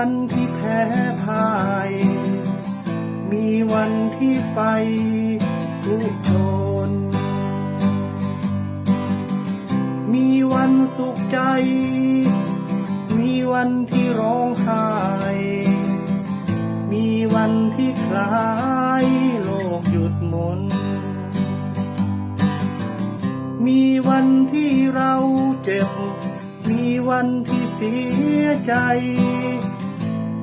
วันที่แพ้พ่าย มีวันที่ไฟลุกโชน มีวันสุขใจ มีวันที่ร้องไห้ มีวันที่คลายโลกหยุดหมุน มีวันที่เราเจ็บ มีวันที่เสียใจ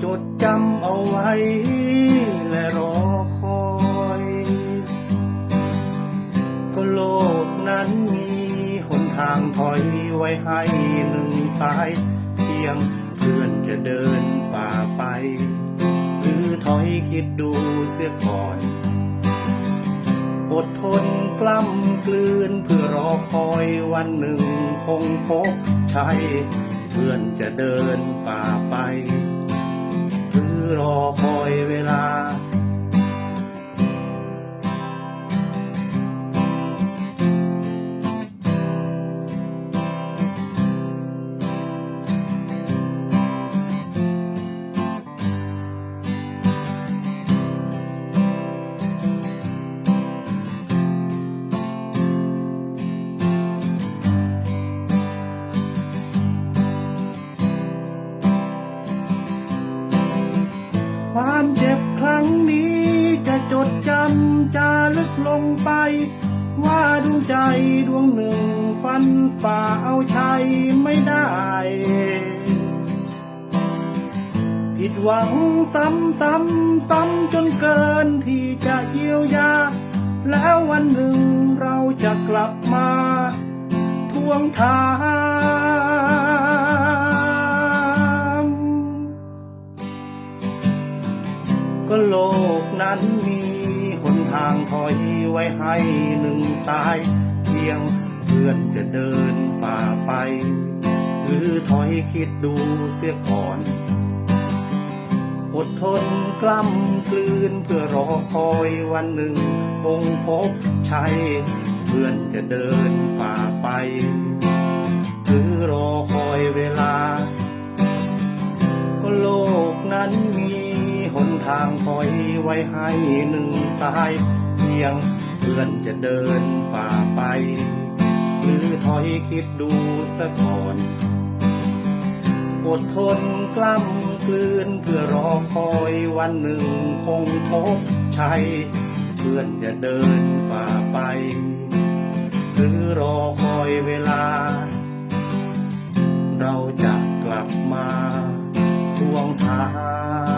จดจำเอาไว้ และรอคอย ก็โลกนั้นมีหนทางถอยไว้ให้หนึ่งสาย เพียงเพื่อนจะเดินฝ่าไป หรือถอยคิดดูเสียก่อน อดทนกล้ำกลืนเพื่อรอคอยวันหนึ่งคงพบใชัยเพื่อนจะเดินฝ่าไป ความเจ็บครั้งนี้จะจดจำจารึกลงไป ว่าดวงใจดวงหนึ่งฟันฝ่าเอาชัยไม่ได้ ผิดหวังซ้ำซ้ำซ้ำจนเกินที่จะเยียวยา แล้ววันหนึ่งเราจะกลับมา ทวงถาม ก็โลกนั้นมีหนทางถอยไว้ให้หนึ่งตาย เพียงเพื่อนจะเดินฝ่าไป หรือถอยคิดดูเสียก่อน อดทนกล้ำกลืนเพื่อรอคอยวันหนึ่ง คงพบชัยเพื่อนจะเดินฝ่าไป หรือรอค ทางถอยไว้ให้หนึ่งสาย เพียงเพื่อนจะเดินฝ่าไป หรือถอยคิดดูสะก่อน อดทนกล้ำกลืนเพื่อรอคอยวันหนึ่งคงพบชัย เพื่อนจะเดินฝ่าไป หรือรอคอยเวลา เราจะกลับมาทวงทาง